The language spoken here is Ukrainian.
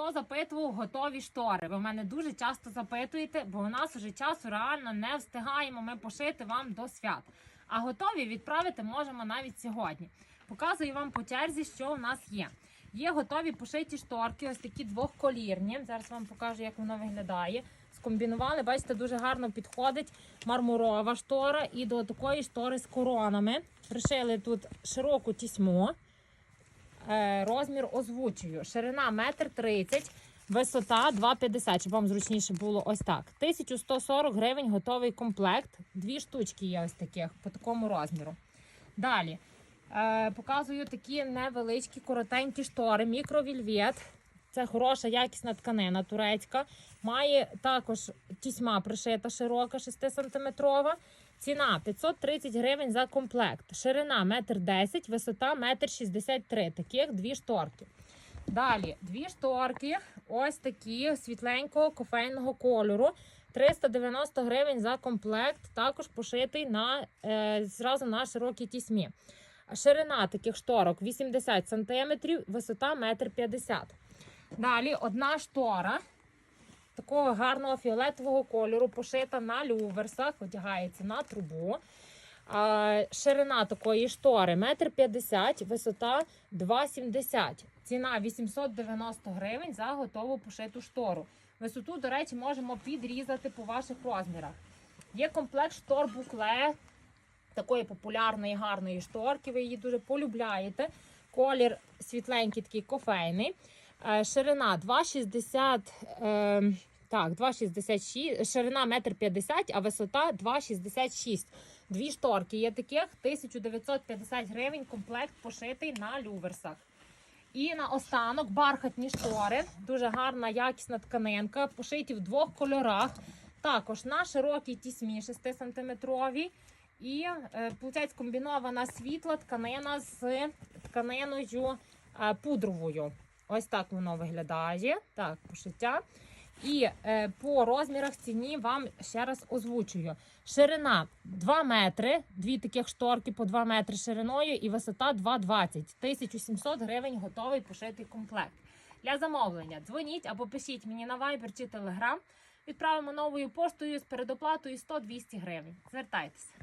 хто запитував готові штори. Ви мене дуже часто запитуєте, бо у нас уже часу реально не встигаємо ми пошити вам до свят. А готові відправити можемо навіть сьогодні. Показую вам по черзі, що у нас є. Є готові пошиті шторки, ось такі двохколірні. Зараз вам покажу, як воно виглядає. Скомбінували, бачите, дуже гарно підходить мармурова штора і до такої штори з коронами. Пришили тут широку тісьму. Е, Розмір озвучую. Ширина 1,30 м, висота 2,50 щоб вам зручніше було ось так. 1140 гривень готовий комплект. Дві штучки є ось таких по такому розміру. Далі е, показую такі невеличкі коротенькі штори, мікровільвет. Це хороша якісна тканина турецька. Має також тісьма пришита широка 6 сантиметрова. Ціна 530 гривень за комплект. Ширина 1,10 м, висота 1,63 м. Таких дві шторки. Далі дві шторки, ось такі світленького кофейного кольору. 390 гривень за комплект, також пошитий на, е, зразу на широкій тісьмі. Ширина таких шторок 80 см, висота 1,50 м. Далі одна штора такого гарного фіолетового кольору, пошита на люверсах, одягається на трубу. Ширина такої штори 1,50 м, висота 2,70 Ціна 890 гривень за готову пошиту штору. Висоту, до речі, можемо підрізати по ваших розмірах. Є комплект штор букле, такої популярної гарної шторки. Ви її дуже полюбляєте. Колір світленький, такий кофейний. Е, Ширина 2,60 е, так, 2,66, ширина 1,50 м, а висота 2,66 Дві шторки є таких 1950 гривень. Комплект пошитий на люверсах. І на останок бархатні штори. Дуже гарна якісна тканинка, пошиті в двох кольорах. Також на широкій тісьмі 6 сантиметровій. І е, виходить, комбінована світла тканина з тканиною е, пудровою. Ось так воно виглядає. Так, пошиття. І е, по розмірах ціні вам ще раз озвучую. Ширина 2 метри, дві таких шторки по 2 метри шириною і висота 2,20. 1700 гривень готовий пошитий комплект. Для замовлення дзвоніть або пишіть мені на Viber чи Telegram. Відправимо новою поштою з передоплатою 100-200 гривень. Звертайтеся.